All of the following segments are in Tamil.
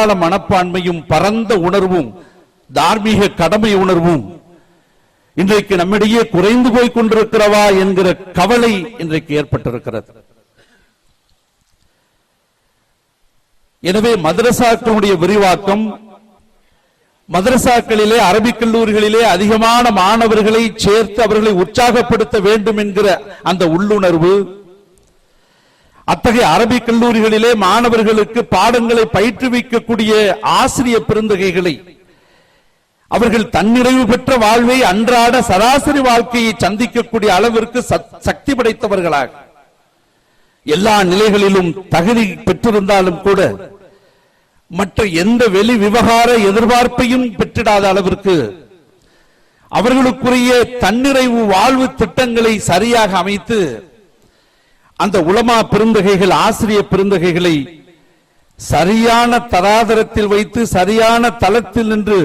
தாராள மனப்பான்மையும் பரந்த உணர்வும் தார்மீக கடமை உணர்வும் இன்றைக்கு நம்மிடையே குறைந்து போய் கொண்டிருக்கிறவா என்கிற கவலை இன்றைக்கு ஏற்பட்டிருக்கிறது. எனவே மதரசாக்களுடைய விரிவாக்கம் மதரசாக்களிலே அரபிக் கல்லூரிகளிலே அதிகமான மாணவர்களை சேர்த்து அவர்களை உற்சாகப்படுத்த வேண்டும் என்கிற அந்த உள்ளுணர்வு அத்தகைய அரபிக் கல்லூரிகளிலே மாணவர்களுக்கு பாடங்களை பயிற்றுவிக்கக்கூடிய ஆசிரிய பெருந்தகைகளை அவர்கள் தன்னிறைவு பெற்ற வாழ்வை அன்றாட சராசரி வாழ்க்கையை சந்திக்கக்கூடிய அளவிற்கு சக்தி படைத்தவர்களாக எல்லா நிலைகளிலும் தகுதி பெற்றிருந்தாலும் கூட மற்ற எந்த வெளி விவகார எதிர்பார்ப்பையும் பெற்றிடாத அளவிற்கு அவர்களுக்குரிய தன்னிறைவு வாழ்வு திட்டங்களை சரியாக அமைத்து அந்த உலமா பெருந்தகைகள் ஆசிரிய பெருந்தகைகளை சரியான தராதரத்தில் வைத்து சரியான தளத்தில் நின்று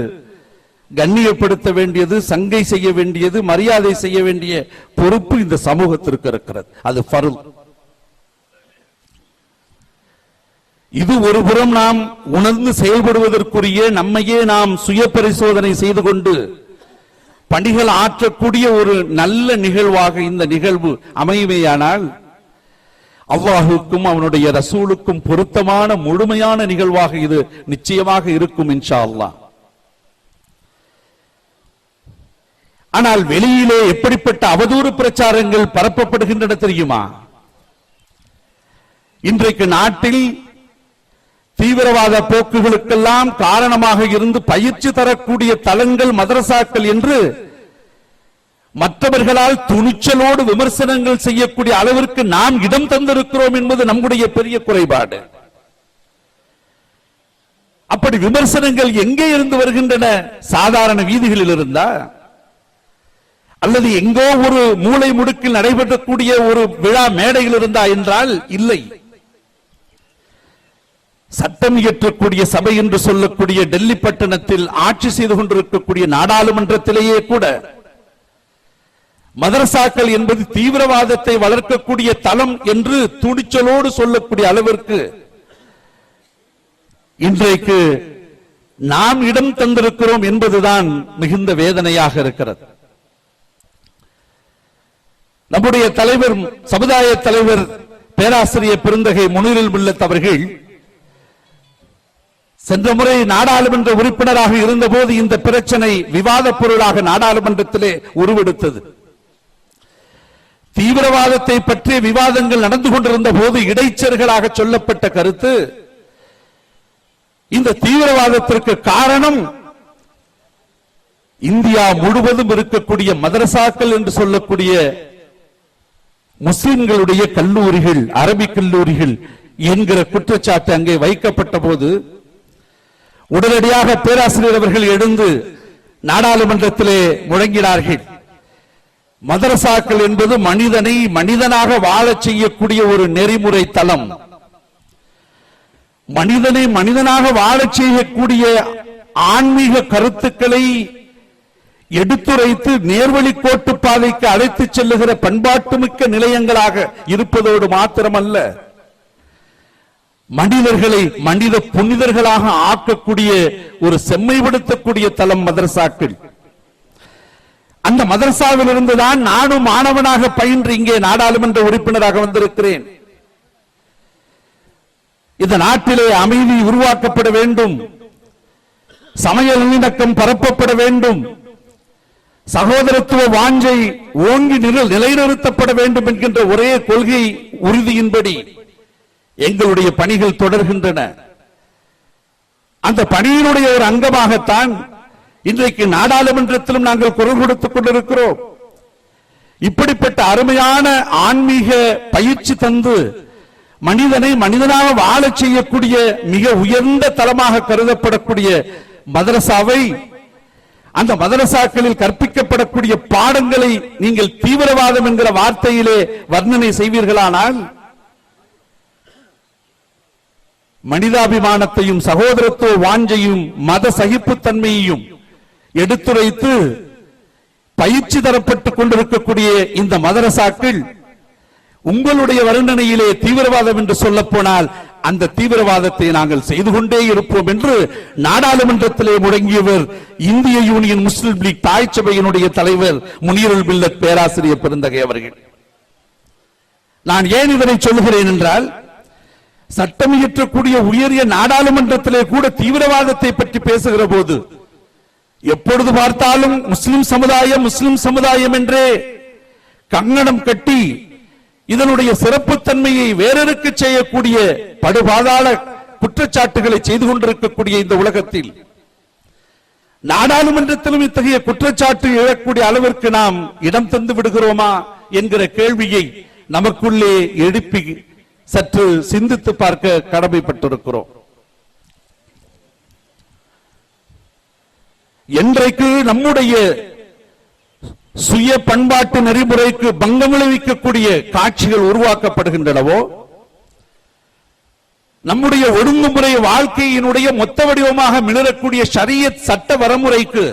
கண்ணியப்படுத்த வேண்டியது சங்கை செய்ய வேண்டியது மரியாதை செய்ய வேண்டிய பொறுப்பு இந்த சமூகத்திற்கு இருக்கிறது. அது பருள் இது ஒருபுறம் நாம் உணர்ந்து செயல்படுவதற்குரிய நம்மையே நாம் சுய பரிசோதனை செய்து கொண்டு பணிகள் ஆற்றக்கூடிய ஒரு நல்ல நிகழ்வாக இந்த நிகழ்வு அமையுமேயானால் அல்லாஹுக்கும் அவனுடைய ரசூலுக்கும் பொருத்தமான முழுமையான நிகழ்வாக இது நிச்சயமாக இருக்கும் இன்ஷா அல்லா ஆனால் வெளியிலே எப்படிப்பட்ட அவதூறு பிரச்சாரங்கள் பரப்பப்படுகின்றன தெரியுமா? இன்றைக்கு நாட்டில் தீவிரவாத போக்குகளுக்கெல்லாம் காரணமாக இருந்து பயிற்சி தரக்கூடிய தலங்கள் மதரசாக்கள் என்று மற்றவர்களால் துணிச்சலோடு விமர்சனங்கள் செய்யக்கூடிய அளவிற்கு நாம் இடம் தந்திருக்கிறோம் என்பது நம்முடைய பெரிய குறைபாடு. அப்படி விமர்சனங்கள் எங்கே இருந்து வருகின்றன? சாதாரண வீதிகளில் இருந்தா? அல்லது எங்கோ ஒரு மூளை முடுக்கில் நடைபெறக்கூடிய ஒரு விழா மேடையில் இருந்தா என்றால் இல்லை. சட்டம் இயற்றக்கூடிய சபை என்று சொல்லக்கூடிய டெல்லி பட்டணத்தில் ஆட்சி செய்து கொண்டிருக்கக்கூடிய நாடாளுமன்றத்திலேயே கூட மதரசாக்கள் என்பது தீவிரவாதத்தை வளர்க்கக்கூடிய தளம் என்று துணிச்சலோடு சொல்லக்கூடிய அளவிற்கு இன்றைக்கு நாம் இடம் தந்திருக்கிறோம் என்பதுதான் மிகுந்த வேதனையாக இருக்கிறது. நம்முடைய தலைவர் சமுதாய தலைவர் பேராசிரியர் பெருந்தகை முனிரில் முல்லத் அவர்கள் சென்ற முறை நாடாளுமன்ற உறுப்பினராக இருந்தபோது இந்த பிரச்சனை விவாத பொருளாக நாடாளுமன்றத்திலே உருவெடுத்தது. தீவிரவாதத்தை பற்றிய விவாதங்கள் நடந்து கொண்டிருந்த போது இடைச்சர்களாக சொல்லப்பட்ட கருத்து இந்த தீவிரவாதத்திற்கு காரணம் இந்தியா முழுவதும் இருக்கக்கூடிய மதரசாக்கள் என்று சொல்லக்கூடிய முஸ்லிம்களுடைய கல்லூரிகள் அரபிக் கல்லூரிகள் என்கிற குற்றச்சாட்டு அங்கே வைக்கப்பட்ட போது உடனடியாக பேராசிரியர் அவர்கள் எழுந்து நாடாளுமன்றத்திலே முழங்கினார்கள். மதரசாக்கள் என்பது மனிதனை மனிதனாக வாழச் செய்யக்கூடிய ஒரு நெறிமுறை தளம். மனிதனை மனிதனாக வாழச் செய்யக்கூடிய ஆன்மீக கருத்துக்களை எடுத்துரைத்து நேர்வழி கோட்டு பாதைக்கு அழைத்துச் செல்லுகிற பண்பாட்டுமிக்க நிலையங்களாக இருப்பதோடு மாத்திரமல்ல மனிதர்களை மனித புனிதர்களாக ஆக்கக்கூடிய ஒரு செம்மைப்படுத்தக்கூடிய தலம் மதரசாக்கள். அந்த மதரசாவில் இருந்துதான் நானும் மாணவனாக பயின்று இங்கே நாடாளுமன்ற உறுப்பினராக வந்திருக்கிறேன். இந்த நாட்டிலே அமைதி உருவாக்கப்பட வேண்டும். சமய நல்லிணக்கம் பரப்பப்பட வேண்டும். சகோதரத்துவ வாஞ்சை ஓங்கி நிலைநிறுத்தப்பட வேண்டும் என்கின்ற ஒரே கொள்கை உறுதியின்படி எங்களுடைய பணிகள் தொடர்கின்றன. அந்த பணியினுடைய ஒரு அங்கமாகத்தான் இன்றைக்கு நாடாளுமன்றத்திலும் நாங்கள் குரல் கொடுத்துக் கொண்டிருக்கிறோம். இப்படிப்பட்ட அருமையான ஆன்மீக பயிற்சி தந்து மனிதனை மனிதனாக வாழச் செய்யக்கூடிய மிக உயர்ந்த தளமாக கருதப்படக்கூடிய மதரசாவை அந்த மதரசாக்களில் கற்பிக்கப்படக்கூடிய பாடங்களை நீங்கள் தீவிரவாதம் என்கிற வார்த்தையிலே வர்ணனை செய்வீர்களானால் மனிதாபிமானத்தையும் சகோதரத்துவ வாஞ்சையும் மத சகிப்புத்தன்மையையும் எடுத்துரைத்து பயிற்சி தரப்பட்டுக் கொண்டிருக்கக்கூடிய இந்த மதரசாக்கள் உங்களுடைய வர்ணனையிலே தீவிரவாதம் என்று சொல்ல போனால் அந்த தீவிரவாதத்தை நாங்கள் செய்து கொண்டே இருப்போம் என்று நாடாளுமன்றத்திலே முடங்கியவர் இந்திய யூனியன் முஸ்லிம் லீக் தாய் சபையினுடைய தலைவர் முனீருல் பில்லத் பேராசிரியர் பெருந்தகை அவர்கள். நான் ஏன் இதனை சொல்லுகிறேன் என்றால் சட்டம் இயற்றக்கூடிய உயரிய நாடாளுமன்றத்திலே கூட தீவிரவாதத்தை பற்றி பேசுகிற போது எப்பொழுது பார்த்தாலும் முஸ்லிம் சமுதாயம் முஸ்லிம் சமுதாயம் என்றே கங்கணம் கட்டி இதனுடைய சிறப்புத்தன்மையை வேறருக்கு செய்யக்கூடிய படுபாதாள குற்றச்சாட்டுகளை செய்து கொண்டிருக்கக்கூடிய இந்த உலகத்தில் நாடாளுமன்றத்திலும் இத்தகைய குற்றச்சாட்டு எழக்கூடிய அளவிற்கு நாம் இடம் தந்து விடுகிறோமா என்கிற கேள்வியை நமக்குள்ளே எழுப்பி சற்று சிந்தித்து பார்க்க கடமைப்பட்டிருக்கிறோம். என்றைக்கு நம்முடைய சுய பண்பாட்டு நெறிமுறைக்கு பங்கம் விளைவிக்கக்கூடிய காட்சிகள் உருவாக்கப்படுகின்றனவோ நம்முடைய ஒழுங்குமுறை வாழ்க்கையினுடைய மொத்த வடிவமாக மிளரக்கூடிய ஷரியத் சட்ட வரமுறைக்கு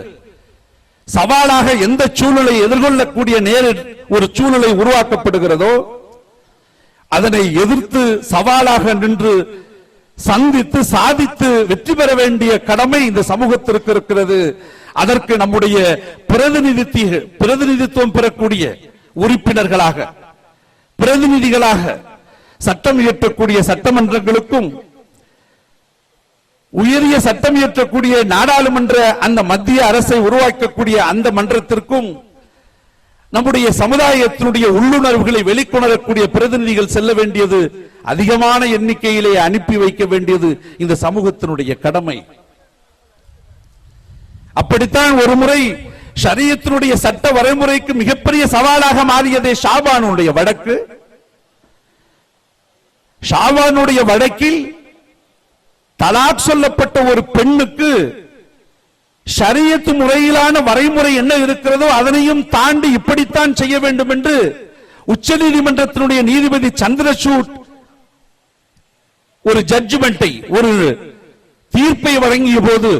சவாலாக எந்த சூழலை எதிர்கொள்ளக்கூடிய நேர ஒரு சூழலை உருவாக்கப்படுகிறதோ அதனை எதிர்த்து சவாலாக நின்று சந்தித்து சாதித்து வெற்றி பெற வேண்டிய கடமை இந்த சமூகத்திற்கு இருக்கிறது. அதற்கு நம்முடைய பிரதிநிதி பிரதிநிதித்துவம் பெறக்கூடிய உறுப்பினர்களாக பிரதிநிதிகளாக சட்டம் இயற்றக்கூடிய சட்டமன்றங்களுக்கும் உயரிய சட்டம் இயற்றக்கூடிய நாடாளுமன்ற அந்த மத்திய அரசை உருவாக்கக்கூடிய அந்த மன்றத்திற்கும் நம்முடைய சமுதாயத்தினுடைய உள்ளுணர்வுகளை வெளிக்கொணரக்கூடிய பிரதிநிதிகள் செல்ல வேண்டியது அதிகமான எண்ணிக்கையிலே அனுப்பி வைக்க வேண்டியது இந்த சமூகத்தினுடைய கடமை. அப்படித்தான் ஒரு முறை ஷரியத்தினுடைய சட்ட வரைமுறைக்கு மிகப்பெரிய சவாலாக மாறியதே ஷாபானுடைய வழக்கு. ஷாபானுடைய வழக்கில் தலாக் சொல்லப்பட்ட ஒரு பெண்ணுக்கு ஷரியத்து முறையிலான வரைமுறை என்ன இருக்கிறதோ அதனையும் தாண்டி இப்படித்தான் செய்ய வேண்டும் என்று உச்ச நீதிமன்றத்தினுடைய நீதிபதி சந்திரசூட் ஒரு ஜட்ஜ்மெண்டை ஒரு தீர்ப்பை வழங்கிய போது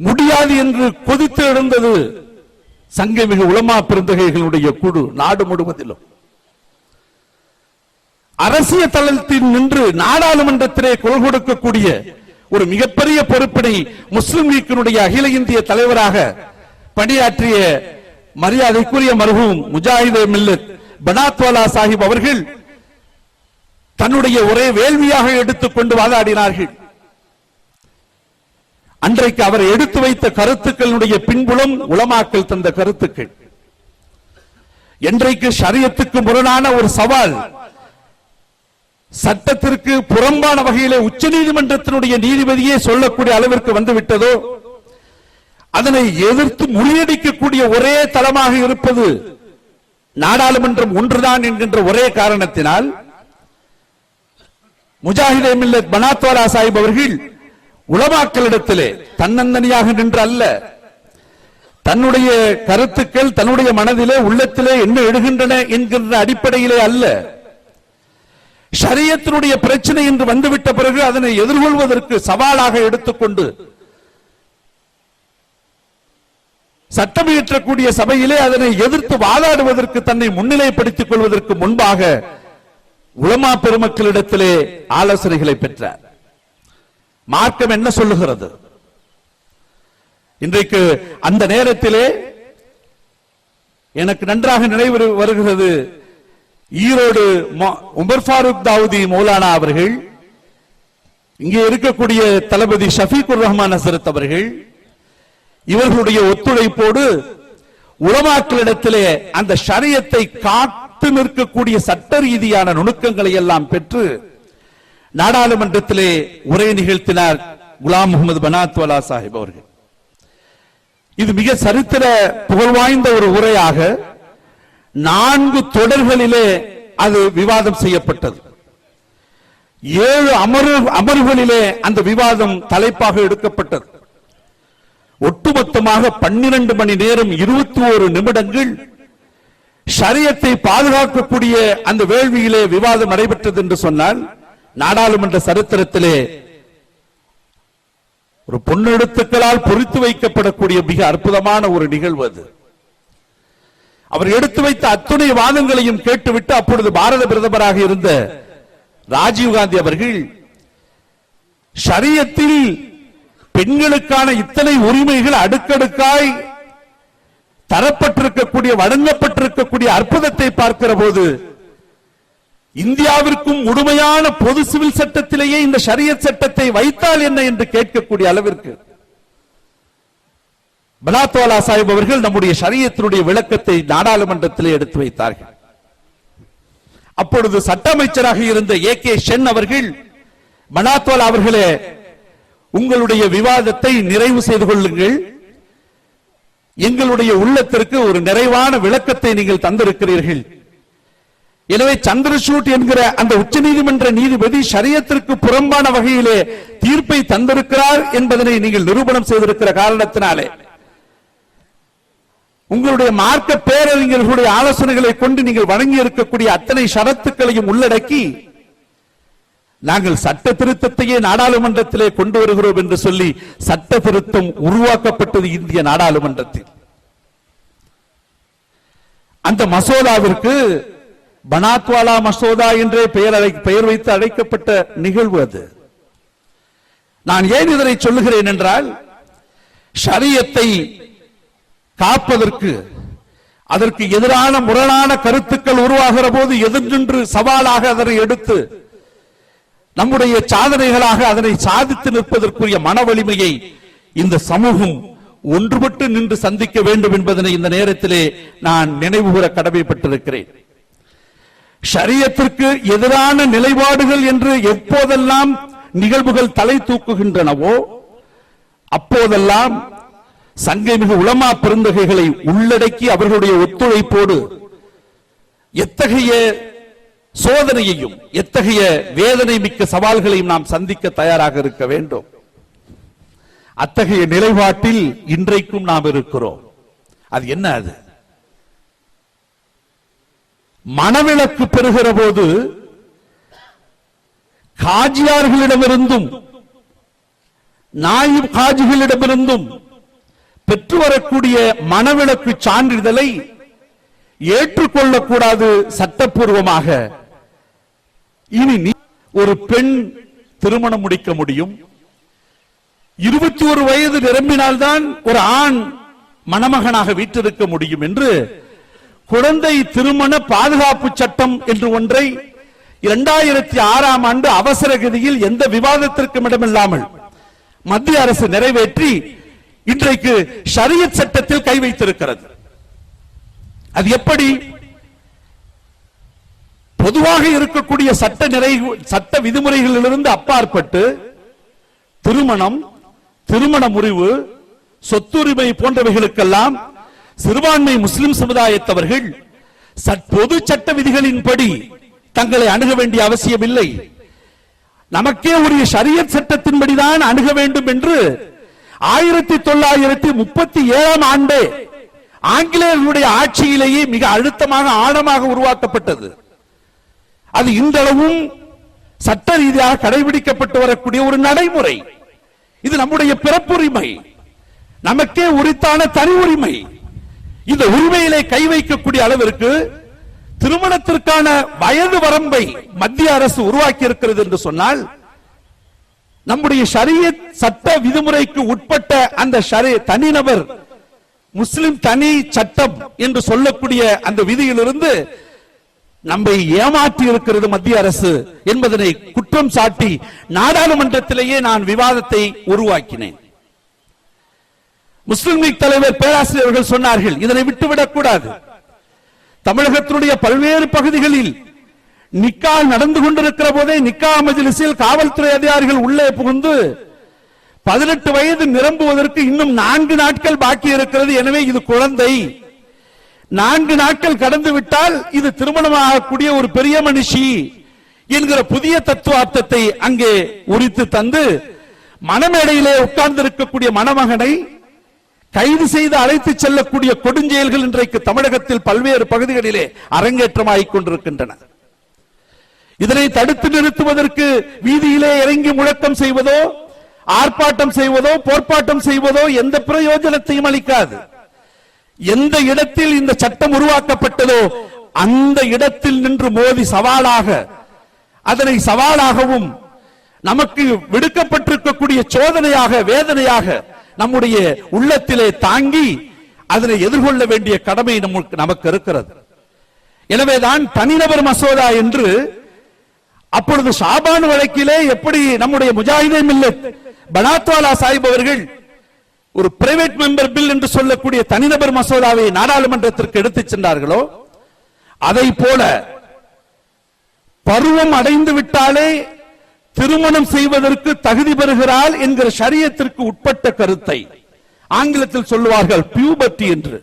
முடியாது என்று கொதித்து எழுந்தது சங்கமிகு உலமா பெருந்தகைகளுடைய குழு நாடு முழுவதிலும். அரசியல் தளத்தில் நின்று நாடாளுமன்றத்திலே குரல் கொடுக்கக்கூடிய ஒரு மிகப்பெரிய பொறுப்பினை முஸ்லிம் லீக்கினுடைய அகில இந்திய தலைவராக பணியாற்றிய மரியாதைக்குரிய மருகும் முஜாஹிதே மில்லத் பனாத்வாலா சாஹிப் அவர்கள் தன்னுடைய ஒரே வேள்வியாக எடுத்துக்கொண்டு வாதாடினார்கள். அன்றைக்கு அவர் எடுத்து வைத்த கருத்துக்களுடைய பின்புலம் உலமாக்கல் தந்த கருத்துக்கள். என்றைக்கு சரியத்துக்கு முரணான ஒரு சவால் சட்டத்திற்கு புறம்பான வகையிலே உச்ச நீதிமன்றத்தினுடைய நீதிபதியே சொல்லக்கூடிய அளவிற்கு வந்துவிட்டதோ அதனை எதிர்த்து முறியடிக்கக்கூடிய ஒரே தளமாக இருப்பது நாடாளுமன்றம் ஒன்றுதான் என்கின்ற ஒரே காரணத்தினால் முஜாஹிதே மில்லத் பனாத்வாலா சாஹிப் அவர்கள் உலமாக்களிடத்திலே தன்னந்தனியாக நின்று அல்ல. தன்னுடைய கருத்துக்கள் தன்னுடைய மனதிலே உள்ளத்திலே என்ன எழுகின்றன என்கின்ற அடிப்படையிலே அல்ல. சரியத்தினுடைய பிரச்சனை என்று வந்துவிட்ட பிறகு அதனை எதிர்கொள்வதற்கு சவாலாக எடுத்துக்கொண்டு சட்டம் இயற்றக்கூடிய சபையிலே அதனை எதிர்த்து வாதாடுவதற்கு தன்னை முன்னிலைப்படுத்திக் கொள்வதற்கு முன்பாக உலமா பெருமக்களிடத்திலே ஆலோசனைகளை பெற்றார். மார்க்கம் என்ன சொல்லுகிறது? இன்றைக்கு அந்த நேரத்திலே எனக்கு நன்றாக நினைவு வருகிறது. ஈரோடு உமர் ஃபாரூக் தாவூதி மௌலானா அவர்கள் இங்கே இருக்கக்கூடிய தளபதி ஷஃபீக்குர் ரஹ்மான் அசரத் அவர்கள் இவர்களுடைய ஒத்துழைப்போடு உலமாக்களிடத்திலே அந்த ஷரியத்தை காத்து நிற்கக்கூடிய சட்ட ரீதியான நுணுக்கங்களை எல்லாம் பெற்று நாடாளுமன்றத்திலே உரை நிகழ்த்தினார் குலாம் முகமது பனாத்வாலா சாஹிப் அவர்கள். இது மிக சரித்திர புகழ் வாய்ந்த ஒரு உரையாக நான்கு தொடர்களிலே அது விவாதம் செய்யப்பட்டது. ஏழு அமர்வு அமர்வுகளிலே அந்த விவாதம் தலைப்பாக எடுக்கப்பட்டது. ஒட்டுமொத்தமாக பன்னிரண்டு மணி நேரம் இருபத்தி ஒரு நிமிடங்கள் ஷரியத்தை பாதுகாக்கக்கூடிய அந்த வேள்வியிலே விவாதம் நடைபெற்றது என்று சொன்னால் நாடாளுமன்ற சரித்திரத்திலே ஒரு பொன்னெழுத்துக்களால் பொறித்து வைக்கப்படக்கூடிய மிக அற்புதமான ஒரு நிகழ்வு அது. அவர் எடுத்து வைத்த அத்துணை வாதங்களையும் கேட்டுவிட்டு அப்பொழுது பாரத பிரதமராக இருந்த ராஜீவ்காந்தி அவர்கள் ஷரியத்தில் பெண்களுக்கான இத்தனை உரிமைகள் அடுக்கடுக்காய் கொடுக்கப்பட்டிருக்கக்கூடிய வழங்கப்பட்டிருக்கக்கூடிய அற்புதத்தை பார்க்கிற போது இந்தியாவிற்கும் முழுமையான பொது சிவில் சட்டத்திலேயே இந்த ஷரியத் சட்டத்தை வைத்தால் என்ன என்று கேட்கக்கூடிய அளவிற்கு பலாத்வாலா சாஹிப் அவர்கள் நம்முடைய சரியத்தினுடைய விளக்கத்தை நாடாளுமன்றத்திலே எடுத்து வைத்தார்கள். அப்பொழுது சட்ட அமைச்சராக இருந்த ஏ கே ஷென் அவர்கள் மனாத்வாலா அவர்களே உங்களுடைய விவாதத்தை நிறைவு செய்து கொள்ளுங்கள். எங்களுடைய உள்ளத்திற்கு ஒரு நிறைவான விளக்கத்தை நீங்கள் தந்திருக்கிறீர்கள். எனவே சந்திரசூட் என்கிற அந்த உச்ச நீதிமன்ற நீதிபதி சரியத்திற்கு புறம்பான வகையிலே தீர்ப்பை தந்திருக்கிறார் என்பதனை நீங்கள் நிரூபணம் செய்திருக்கிற காரணத்தினாலே. உங்களுடைய மார்க்க பேரறிஞர்களுடைய ஆலோசனைகளை கொண்டு நீங்கள் வழங்கி இருக்கக்கூடிய அத்தனை ஷரத்துக்களையும் உள்ளடக்கி நாங்கள் சட்ட திருத்தத்தையே நாடாளுமன்றத்திலே கொண்டு வருகிறோம் என்று சொல்லி சட்ட திருத்தம் உருவாக்கப்பட்டது இந்திய நாடாளுமன்றத்தில். அந்த மசோதாவிற்கு பனாத்வாலா மசோதா என்றே பெயர் அழை- பெயர் வைத்து அழைக்கப்பட்ட நிகழ்வு அது. நான் ஏன் இதனை சொல்லுகிறேன் என்றால் ஷரியத்தை காப்பதற்கு அதற்கு எதிரான முரணான கருத்துக்கள் உருவாகிற போது எதிர்நின்று சவாலாக அதனை எடுத்து நம்முடைய சாதனைகளாக அதனை சாதித்து நிற்பதற்குரிய மன வலிமையை இந்த சமூகம் ஒன்றுபட்டு நின்று சந்திக்க வேண்டும் என்பதனை இந்த நேரத்திலே நான் நினைவுகூர கடமைப்பட்டிருக்கிறேன். ஷரியத்திற்கு எதிரான நிலைப்பாடுகள் என்று எப்போதெல்லாம் நிகழ்வுகள் தலை தூக்குகின்றனவோ அப்போதெல்லாம் சங்கை மிகு உளமா பெருந்தகைகளை உள்ளடக்கி அவர்களுடைய ஒத்துழைப்போடு எத்தகைய சோதனையையும் எத்தகைய வேதனை மிக்க சவால்களையும் நாம் சந்திக்க தயாராக இருக்க வேண்டும். அத்தகைய நிலைப்பாட்டில் இன்றைக்கும் நாம் இருக்கிறோம். அது என்ன அது? மனவிலக்கு பெறுகிற போது காஜியார்களிடமிருந்தும் நாயிப் காஜிகளிடமிருந்தும் பெற்று வரக்கூடிய மனவிலக்கு சான்றிதழை ஏற்றுக்கொள்ளக்கூடாது சட்டப்பூர்வமாக. இனி நீ ஒரு பெண் திருமணம் முடிக்க முடியும். இருபத்தி ஒரு வயது நிரம்பினால்தான் ஒரு ஆண் மணமகனாக வீற்றிருக்க முடியும் என்று குழந்தை திருமண பாதுகாப்பு சட்டம் என்று ஒன்றை இரண்டாயிரத்தி ஆறாம் ஆண்டு அவசர கதியில் எந்த விவாதத்திற்கும் இடமில்லாமல் மத்திய அரசு நிறைவேற்றி இன்றைக்கு ஷரியத் சட்டத்தில் கை வைத்திருக்கிறது. அது எப்படி? பொதுவாக இருக்கக்கூடிய சட்ட நிறை சட்ட விதிமுறைகளிலிருந்து அப்பாற்பட்டு திருமணம் திருமண முறிவு சொத்துரிமை போன்றவைகளுக்கெல்லாம் சிறுபான்மை முஸ்லிம் சமுதாயத்தவர்கள் பொது சட்ட விதிகளின்படி தங்களை அணுக வேண்டிய அவசியமில்லை. நமக்கே உரிய ஷரியத் சட்டத்தின்படிதான் அணுக வேண்டும் என்று ஆயிரத்தி தொள்ளாயிரத்தி முப்பத்தி ஏழாம் ஆண்டு ஆங்கிலேயர்களுடைய ஆட்சியிலேயே மிக அழுத்தமாக ஆழமாக உருவாக்கப்பட்டது. அது இன்றளவும் சட்ட ரீதியாக கடைபிடிக்கப்பட்டு வரக்கூடிய ஒரு நடைமுறை. இது நம்முடைய பிறப்புரிமை. நமக்கே உரித்தான தனி உரிமை இந்த உரிமையிலே கை வைக்கக்கூடிய அளவிற்கு திருமணத்திற்கான வயது வரம்பை மத்திய அரசு உருவாக்கி இருக்கிறது என்று சொன்னால் நம்முடைய ஷரியத் சட்ட விதிமுறைக்கு உட்பட்ட அந்த தனிநபர் முஸ்லிம் தனி சட்டம் என்று சொல்லக்கூடிய அந்த விதியிலிருந்து நம்மை ஏமாற்றி இருக்கிறது மத்திய அரசு என்பதனை குற்றம் சாட்டி நாடாளுமன்றத்திலேயே நான் விவாதத்தை உருவாக்கினேன். முஸ்லிம் லீக் தலைவர் பேராசிரியர்கள் சொன்னார்கள் இதனை விட்டுவிடக் கூடாது. தமிழகத்தினுடைய பல்வேறு பகுதிகளில் நிக்கா நடந்து கொண்டிருக்கிற போதே நிக்கா மஜ்லிஸில் காவல்துறை அதிகாரிகள் உள்ளே புகுந்து பதினெட்டு வயது நிரம்புவதற்கு இன்னும் நான்கு நாட்கள் பாக்கி இருக்கிறது எனவே இது குழந்தை. நான்கு நாட்கள் கடந்து விட்டால் இது திருமணமாகக்கூடிய ஒரு பெரிய மனுஷி என்கிற புதிய தத்துவார்த்தத்தை அங்கே உரித்து தந்து மணமேடையிலே உட்கார்ந்து இருக்கக்கூடிய மணமகனை கைது செய்து அழைத்து செல்லக்கூடிய கொடுஞ்செயல்கள் இன்றைக்கு தமிழகத்தில் பல்வேறு பகுதிகளிலே அரங்கேற்றமாகிக் கொண்டிருக்கின்றன. இதனை தடுத்து நிறுத்துவதற்கு வீதியிலே இறங்கி முழக்கம் செய்வதோ ஆர்ப்பாட்டம் செய்வதோ போர்ப்பாட்டம் செய்வதோ எந்த பிரயோஜனத்தையும் அளிக்காது. எந்த இடத்தில் இந்த சட்டம் உருவாக்கப்பட்டதோ அந்த இடத்தில் நின்று மோதி சவாலாக அதனை சவாலாகவும் நமக்கு விடுக்கப்பட்டிருக்கக்கூடிய சோதனையாக வேதனையாக நம்முடைய உள்ளத்திலே தாங்கி அதனை எதிர்கொள்ள வேண்டிய கடமை நமக்கு நமக்கு இருக்கிறது. எனவேதான் தனிநபர் மசோதா என்று அப்பொழுது ஷாபான் வழக்கிலே எப்படி நம்முடைய முஜாஹிதே மில்லத் பனாத்வாலா சாஹிப் அவர்கள் ஒரு பிரைவேட் மெம்பர் பில் என்று சொல்லக்கூடிய தனிநபர் மசோதாவை நாடாளுமன்றத்திற்கு எடுத்துச் சென்றார்களோ அதை போல பருவம் அடைந்து விட்டாலே திருமணம் செய்வதற்கு தகுதி பெறுகிறாள் என்கிற சரியத்திற்கு உட்பட்ட கருத்தை ஆங்கிலத்தில் சொல்லுவார்கள் பியூபர்டி என்று.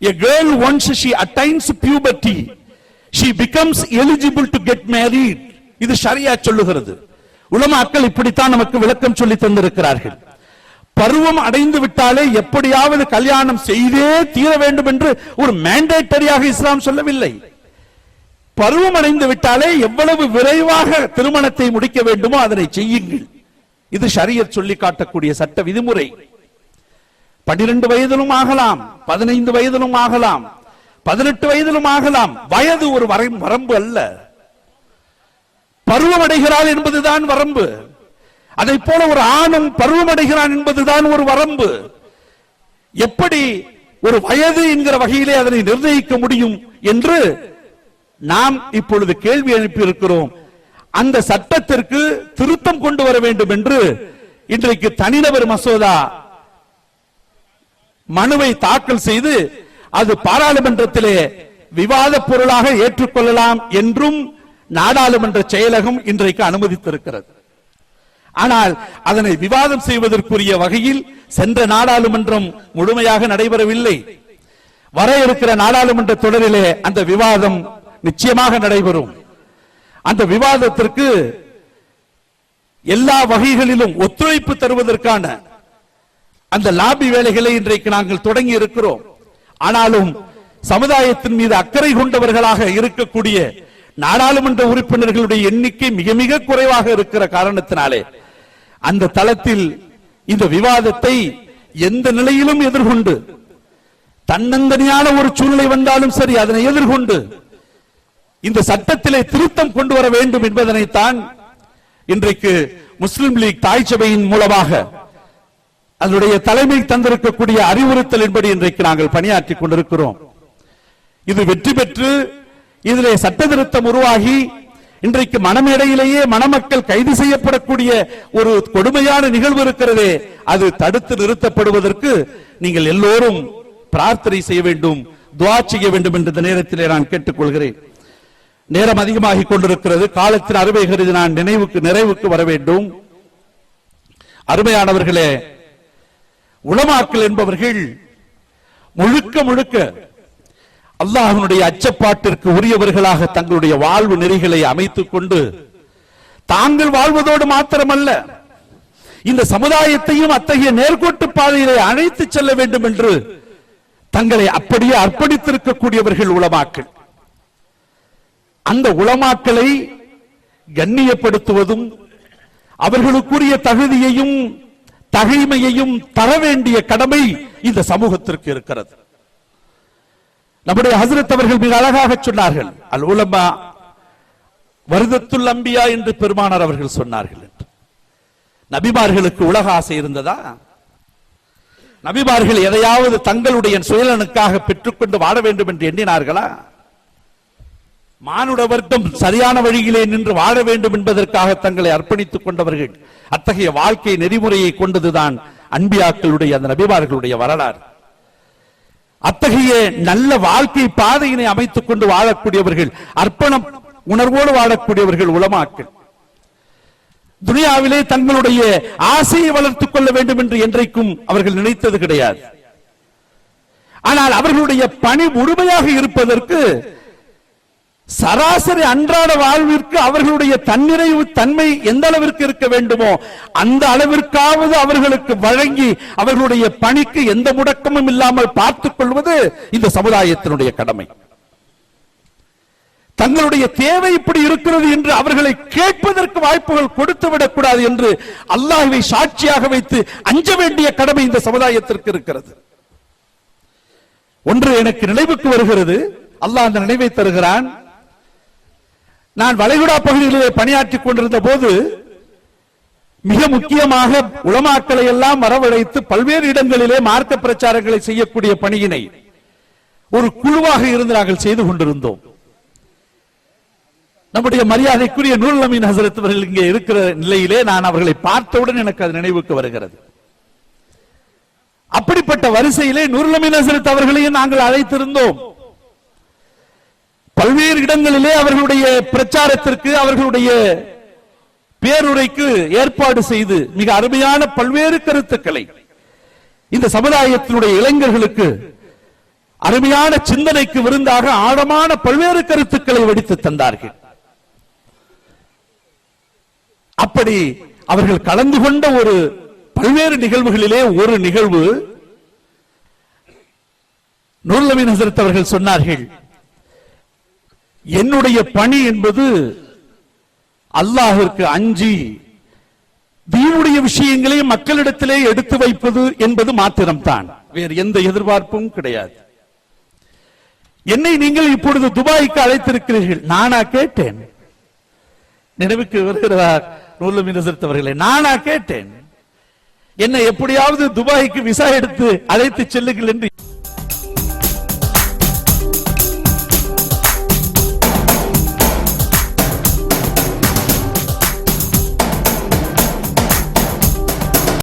A girl once she attains puberty, she becomes eligible to get married. இது ஷரியா சொல்லுகிறது. உலமாக்கள் இப்படித்தான் நமக்கு விளக்கம் சொல்லி தந்திருக்கிறார்கள். பருவம் அடைந்து விட்டாலே எப்படியாவது கல்யாணம் செய்தே தீர வேண்டும் என்று ஒரு மேண்டேட்டரியாக இஸ்லாம் சொல்லவில்லை. பருவம் அடைந்து விட்டாலே எவ்வளவு விரைவாக திருமணத்தை முடிக்க வேண்டுமோ அதனை செய்யுங்கள். இது ஷரியர் சொல்லி காட்டக்கூடிய சட்ட விதிமுறை. பன்னிரண்டு வயதிலும் ஆகலாம் பதினைந்து வயதிலும் ஆகலாம் பதினெட்டு வயதிலும் ஆகலாம். வயது ஒரு வரம்பு அல்ல. பருவம் அடைகிறார் என்பதுதான் வரம்பு. அதை போல ஒரு ஆணும் பருவமடைகிறான் என்பதுதான் ஒரு வரம்பு. எப்படி ஒரு வயது என்கிற வகையிலே அதனை நிர்ணயிக்க முடியும் என்று நாம் இப்பொழுது கேள்வி எழுப்பி இருக்கிறோம் அந்த சட்டத்திற்கு திருத்தம் கொண்டு வர வேண்டும் என்று இன்றைக்கு தனிநபர் மசோதா மனுவை தாக்கல் செய்து அது பாராளுமன்றத்திலே விவாத பொருளாக ஏற்றுக்கொள்ளலாம் என்றும் நாடாளுமன்ற செயலகம் இன்றைக்கு அனுமதித்திருக்கிறது. ஆனால் அதனை விவாதம் செய்வதற்குரிய வகையில் சென்ற நாடாளுமன்றம் முழுமையாக நடைபெறவில்லை. வர இருக்கிற நாடாளுமன்ற தொடரிலே அந்த விவாதம் நிச்சயமாக நடைபெறும். அந்த விவாதத்திற்கு எல்லா வகைகளிலும் ஒத்துழைப்பு தருவதற்கான அந்த லாபி வேலைகளை இன்றைக்கு நாங்கள் தொடங்கி இருக்கிறோம். ஆனாலும் சமுதாயத்தின் மீது அக்கறை கொண்டவர்களாக இருக்கக்கூடிய நாடாளுமன்ற உறுப்பினர்களுடைய எண்ணிக்கை மிக மிக குறைவாக இருக்கிற காரணத்தினாலே அந்த தளத்தில் இந்த விவாதத்தை எந்த நிலையிலும் எதிர்கொண்டு தன்னந்தனியான ஒரு சூழ்நிலை வந்தாலும் சரி அதனை எதிர்கொண்டு இந்த சட்டத்திலே திருத்தம் கொண்டு வர வேண்டும் என்பதனைத்தான் இன்றைக்கு முஸ்லிம் லீக் தாய் சபையின் மூலமாக அதனுடைய தலைமை தந்திருக்கக்கூடிய அறிவுறுத்தலின்படி இன்றைக்கு நாங்கள் பணியாற்றிக் கொண்டிருக்கிறோம். இது வெற்றி பெற்று இதிலே சட்ட திருத்தம் உருவாகி இன்றைக்கு மனமேடையிலேயே மணமக்கள் கைது செய்யப்படக்கூடிய ஒரு கொடுமையான நிகழ்வு இருக்கிறதே அது தடுத்து நிறுத்தப்படுவதற்கு நீங்கள் எல்லோரும் பிரார்த்தனை செய்ய வேண்டும் துவா செய்ய வேண்டும் என்ற இந்த நேரத்திலே நான் கேட்டுக்கொள்கிறேன். நேரம் அதிகமாகிக் கொண்டிருக்கிறது. காலத்தின் அருமை கருதி நான் நினைவுக்கு நிறைவுக்கு வர வேண்டும். அருமையானவர்களே உளமாக்கல் என்பவர்கள் முழுக்க முழுக்க அல்லாஹனுடைய அச்சப்பாட்டிற்கு உரியவர்களாக தங்களுடைய வாழ்வு நெறிகளை அமைத்துக் கொண்டு தாங்கள் வாழ்வதோடு மாத்திரமல்ல இந்த சமுதாயத்தையும் அத்தகைய நேர்கோட்டு பாதையிலே அழைத்து செல்ல வேண்டும் என்று தங்களை அப்படியே அர்ப்பணித்திருக்கக்கூடியவர்கள் உளமாக்கள் அந்த உளமாக்களை கண்ணியப்படுத்துவதும் அவர்களுக்குரிய தகுதியையும் தகைமையையும் தர வேண்டிய கடமை இந்த சமூகத்திற்கு இருக்கிறது. நம்முடைய ஹசரத் அவர்கள் மிக அழகாக சொன்னார்கள். அல் உலமா வருதத்துள் அம்பியா என்று பெருமானார் அவர்கள் சொன்னார்கள் என்று. நபிமார்களுக்கு உலக ஆசை இருந்ததா? நபிமார்கள் எதையாவது தங்களுடைய சுயலனுக்காக பெற்றுக்கொண்டு வாழ வேண்டும் என்று எண்ணினார்களா? மானுட வர்க்கம் சரியான வழியிலே நின்று வாழ வேண்டும் என்பதற்காக தங்களை அர்ப்பணித்துக் கொண்டவர்கள் அத்தகைய வாழ்க்கை நெறிமுறையை கொண்டதுதான் அன்பியாக்களுடைய அந்த நபிமார்களுடைய வரலாறு. அத்தகைய நல்ல வாழ்க்கை பாதையினை அமைத்துக் கொண்டு வாழக்கூடியவர்கள் அர்ப்பணம் உணர்வோடு வாழக்கூடியவர்கள் உலமாக்கள். துனியாவிலே தங்களுடைய ஆசையை வளர்த்துக் கொள்ள வேண்டும் என்று என்றைக்கும் அவர்கள் நினைத்தது கிடையாது. ஆனால் அவர்களுடைய பணி முழுமையாக இருப்பதற்கு சராசரி அன்றாட வாழ்விற்கு அவர்களுடைய தன்னிறைவு தன்மை எந்த அளவிற்கு இருக்க வேண்டுமோ அந்த அளவிற்காவது அவர்களுக்கு வழங்கி அவர்களுடைய பணிக்கு எந்த முடக்கமும் இல்லாமல் பார்த்துக் கொள்வது இந்த சமுதாயத்தினுடைய கடமை. தங்களுடைய தேவை இப்படி இருக்கிறது என்று அவர்களை கேட்பதற்கு வாய்ப்புகள் கொடுத்து விடக்கூடாது என்று அல்லாஹுவை சாட்சியாக வைத்து அஞ்ச வேண்டிய கடமை இந்த சமுதாயத்திற்கு இருக்கிறது. ஒன்று எனக்கு நினைவுக்கு வருகிறது. அல்லாஹ் அந்த நினைவை தருகிறான். நான் வளைகுடா பகுதிகளிலே பணியாற்றிக் கொண்டிருந்த போது மிக முக்கியமாக உளமாக்களை எல்லாம் வரவழைத்து பல்வேறு இடங்களிலே மார்க்க பிரச்சாரங்களை செய்யக்கூடிய பணியினை ஒரு குழுவாக இருந்து நாங்கள் செய்து கொண்டிருந்தோம். நம்முடைய மரியாதைக்குரிய நூல் அமீன் ஹசரத் அவர்கள் இங்கே இருக்கிற நிலையிலே நான் அவர்களை பார்த்தவுடன் எனக்கு அது நினைவுக்கு வருகிறது. அப்படிப்பட்ட வரிசையிலே நூர்லமின் ஹசரத் அவர்களையும் நாங்கள் அழைத்திருந்தோம். பல்வேறு இடங்களிலே அவர்களுடைய பிரச்சாரத்திற்கு அவர்களுடைய பேருரைக்கு ஏற்பாடு செய்து மிக அருமையான பல்வேறு கருத்துக்களை இந்த சமுதாயத்தினுடைய இளைஞர்களுக்கு அருமையான சிந்தனைக்கு விருந்தாக ஆழமான பல்வேறு கருத்துக்களை வெடித்து தந்தார்கள். அப்படி அவர்கள் கலந்து கொண்ட ஒரு பல்வேறு நிகழ்வுகளிலே ஒரு நிகழ்வு நூல் ஹசரத் அவர்கள் சொன்னார்கள். என்னுடைய பணி என்பது அல்லாஹிற்கு அஞ்சி தீனுடைய விஷயங்களை மக்களிடத்திலே எடுத்து வைப்பது என்பது மாத்திரம்தான். வேறு எந்த எதிர்பார்ப்பும் கிடையாது. என்னை நீங்கள் இப்பொழுது துபாய்க்கு அழைத்திருக்கிறீர்கள். நானா கேட்டேன். நினைவுக்கு வருகிறார் நூலுமின் ஹசரத் நானா கேட்டேன். என்னை எப்படியாவது துபாய்க்கு விசா எடுத்து அழைத்து செல்லுங்கள் என்று